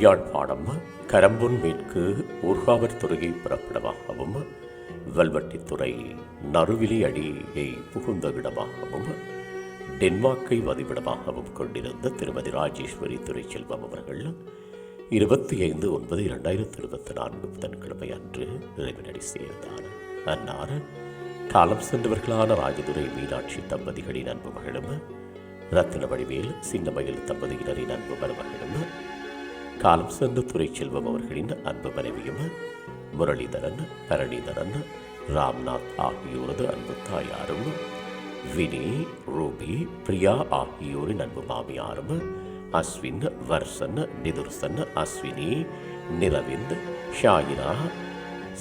யாழ்ப்பாணம் கரம்பொன் மேற்கு ஊர்காவற் துறையை புறப்படமாகவும் வல்வட்டித்துறை நறுவிலி அடியை புகுந்த இடமாகவும் டென்மார்க்கை வதிவிடமாகவும் கொண்டிருந்த திருமதி ராஜேஸ்வரி துரைச்செல்வம் அவர்கள் இருபத்தி ஐந்து ஒன்பது இரண்டாயிரத்தி இருபத்தி நான்கு புதன்கிழமை அன்று நிறைவினடி சேர்ந்தார். அன்னார் காலம் சென்றவர்களான ராஜதுரை மீனாட்சி தம்பதிகளின் அன்பு மகளும் ரத்தின வடிவேல் சின்னமயில் தம்பதியினரின் காலம் சென்ற துறை செல்வம் அவர்களின் அன்பு மனைவியும் முரளிதரன் பரணிதரன் ராம்நாத் ஆகியோரது அன்பு தாயாரும் வினி ரூபி பிரியா ஆகியோரின் அன்பு மாமியாரும் அஸ்வின் வர்சன் நிதுர்சன் அஸ்வினி நிலவிந்த் ஷாயினா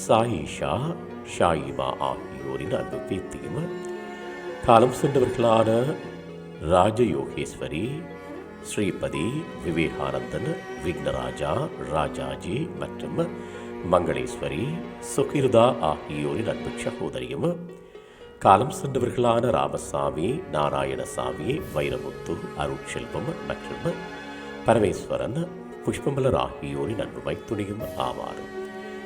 சாயிஷா ஷாயிமா ஆகியோரின் அன்பு பேத்தியும் காலம் சென்றவர்களான ராஜயோகேஸ்வரி ஸ்ரீபதி விவேகானந்தன் விக்னராஜா ராஜாஜி மற்றும் மங்களேஸ்வரி சுகிர்தா ஆகியோரின் அன்பு சகோதரியும். காலம் சென்றவர்களான ராமசாமி நாராயணசாமி வைரமுத்து அருட்செல்வம் மற்றும் பரமேஸ்வரன் புஷ்பமலர் ஆகியோரின் அன்பு மைத்துணியும் ஆவார்.